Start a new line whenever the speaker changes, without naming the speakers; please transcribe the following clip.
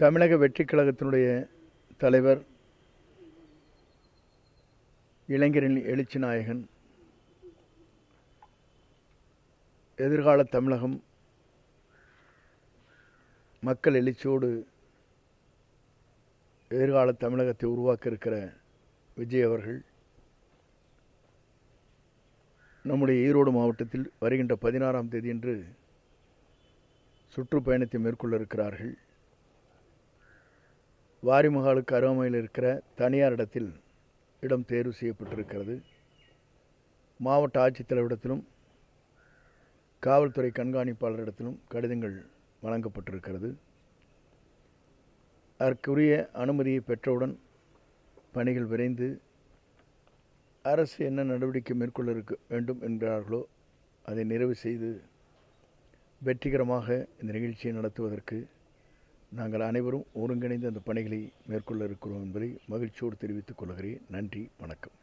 தமிழக வெற்றி கழகத்தினுடைய தலைவர் இளைஞரின் எழுச்சி நாயகன் எதிர்கால தமிழகம் மக்கள் எழுச்சியோடு எதிர்கால தமிழகத்தை உருவாக்க இருக்கிற விஜய் அவர்கள் நம்முடைய ஈரோடு மாவட்டத்தில் வருகின்ற பதினாறாம் தேதியன்று சுற்றுப்பயணத்தை மேற்கொள்ள இருக்கிறார்கள். வாரிமகாலுக்கு அருகாமையில் இருக்கிற தனியார் இடத்தில் இடம் தேர்வு செய்யப்பட்டிருக்கிறது. மாவட்ட ஆட்சித்தலைவரிடத்திலும் காவல்துறை கண்காணிப்பாளரிடத்திலும் கடிதங்கள் வழங்கப்பட்டிருக்கிறது. அதற்குரிய அனுமதியை பெற்றவுடன் பணிகள் விரைந்து அரசு என்ன நடவடிக்கை மேற்கொள்ள இருக்க வேண்டும் என்கிறார்களோ அதை நிறைவு செய்து வெற்றிகரமாக இந்த நிகழ்ச்சியை நடத்துவதற்கு நாங்கள் அனைவரும் ஒருங்கிணைந்து அந்த பணிகளை மேற்கொள்ள இருக்கிறோம் என்பதை மகிழ்ச்சியோடு தெரிவித்துக் கொள்கிறேன். நன்றி வணக்கம்.